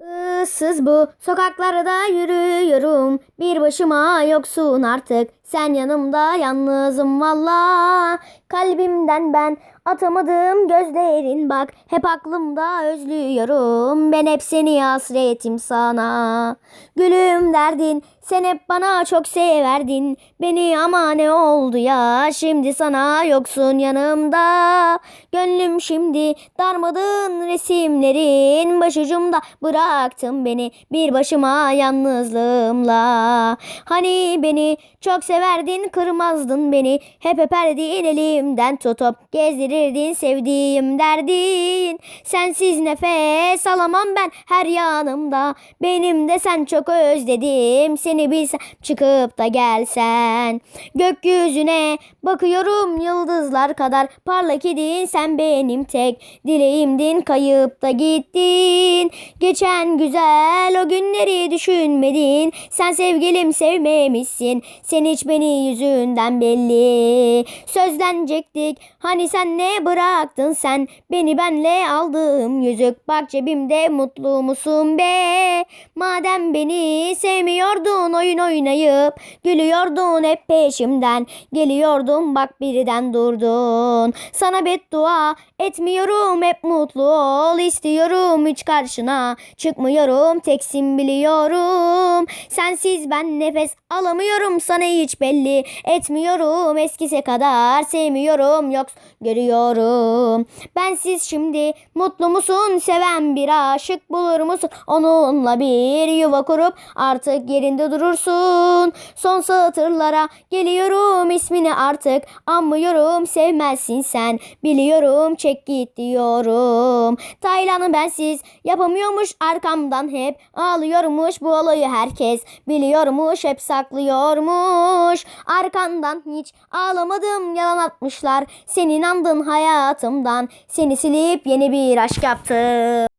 Issız bu sokaklarda yürüyorum. Bir başıma yoksun artık Sen yanımda yalnızım valla. Kalbimden ben atamadım gözlerin. Bak Hep aklımda özlüyorum. Ben hep seni hasretim sana. Gülüm derdin sen hep bana çok severdin. Beni ama ne oldu ya? Şimdi sana yoksun yanımda. Gönlüm şimdi darmadın resimlerin. Başucumda bıraktın beni Bir başıma yalnızlığımla Hani beni çok severdin kırmazdın beni. Hep öperdin elimden tutup Gezdirirdin sevdiğim derdin. Sensiz nefes alamam ben her yanımda. Benim de sen çok özledim. Seni bilsem çıkıp da gelsen. Gökyüzüne bakıyorum yıldızlar kadar. Parlak idin sen benim tek dileğimdin. Kayıp da gittin. Geçen güzel o günleri düşünmedin. Sen sevgilim sevmemişsin? Sen hiç beni yüzünden belli. Sözlenecektik. Hani sen ne bıraktın sen? Beni benle aldığım yüzük. Bak cebimde mutlu musun be? Madem beni sevmiyordun oyun oynayıp Gülüyordun hep peşimden. Geliyordun bak birden durdun. Sana beddua etmiyorum hep mutlu ol istiyorum. Hiç karşına Çıkmıyorum teksin biliyorum. Sensiz ben nefes alamıyorum sana hiç belli etmiyorum. Eskisi kadar sevmiyorum yok görüyorum. Bensiz şimdi mutlu musun? Seven bir aşık bulur musun? Onunla bir yuva kurup artık yerinde durursun. Son satırlara geliyorum ismini artık anmıyorum. Sevmezsin sen Biliyorum çek git diyorum. Taylan'ı bensiz yapamıyormuş arkamdan hep Ağlıyormuş. Bu olayı herkes biliyormuş hep saklıyormuş. Arkandan hiç ağlamadım yalan atmışlar. Sen inandın hayatımdan Seni silip yeni bir aşk yaptım